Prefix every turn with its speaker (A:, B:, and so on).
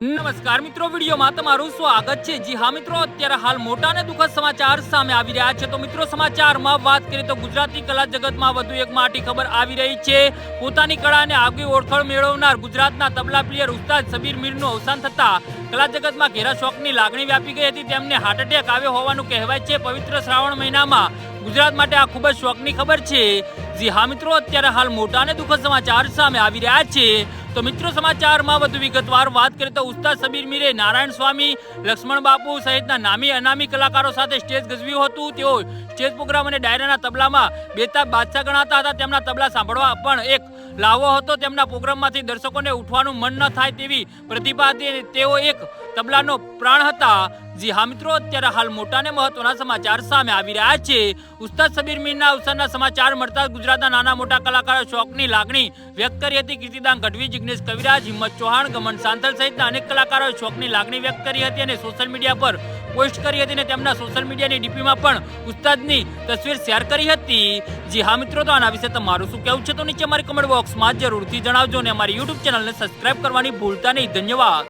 A: નમસ્કાર મિત્રો, વિડીયોમાં તમારું સ્વાગત છે. જી હા મિત્રો, અત્યારે હાલ મોટા અને દુઃખદ સમાચાર સામે આવી રહ્યા છે. તો મિત્રો, સમાચારમાં વાત કરીએ તો ગુજરાતી કલા જગતમાં વધુ એક માટી ખબર આવી રહી છે. પોતાની કળાને આગવી ઓળખાણ મેળવનાર ગુજરાતના તબલા પ્લેયર ઉસ્તાદ સબીર મીરનું અવસાન થતા કલા જગતમાં ઘેરા શોકની લાગણી વ્યાપી ગઈ હતી. તેમને હાર્ટ એટેક આવ્યો હોવાનું કહેવાય છે. પવિત્ર શ્રાવણ મહિનામાં ગુજરાત માટે આ ખૂબ જ શોકની ખબર છે. જી હા મિત્રો, અત્યારે હાલ મોટા અને દુઃખદ સમાચાર સામે આવી રહ્યા છે. તો મિત્રો સમાચારમાં વધુ વિગતવાર વાત કરીએ તો ઉસ્તાદ સબીર મીરે, નારાયણ સ્વામી, લક્ષ્મણ બાપુ સહિતના નામી અનામી કલાકારો સાથે સ્ટેજ ગજવ્યું હતું. તેઓ સ્ટેજ પ્રોગ્રામ અને ડાયરાના તબલામાં બેતાબ બાદશાહ ગણાતા હતા. તેમના તબલા સાંભળવા પણ એક લાવો હતો. તેમના પ્રોગ્રામમાંથી દર્શકોને ઉઠવાનું મન ન થાય તેવી પ્રતિભા હતી તેઓ એક તબલાનો પ્રાણ હતા. જી હા મિત્રો, અત્યારે હાલ મોટા અને મહત્વના સમાચાર સામે આવી રહ્યા છે. ઉસ્તાદ સબીર મીરના અવસાનના સમાચાર મળતા ગુજરાતના નાના મોટા કલાકારો શોકની લાગણી વ્યક્ત કરી હતી. કીર્તિદાન ગઢવી, જિગ્નેશ કવિરાજ, હિંમત ચૌહાણ, ગમન સાંથલ સહિતના અનેક કલાકારોએ શોકની લાગણી વ્યક્ત કરી હતી અને સોશિયલ મીડિયા પર પોસ્ટ કરી હતી અને તેમના સોશિયલ મીડિયાની ડીપીમાં પણ ઉસ્તાદની તસવીર શેર કરી હતી. જી હા મિત્રો, તો આના વિશે તમારું શું કહેવું છે? તો નીચે અમારી કમેન્ટ બોક્સમાં જરૂરથી જણાવજો અને અમારી યુટ્યુબ ચેનલને સબસ્ક્રાઇબ કરવાની ભૂલતા નહીં. ધન્યવાદ.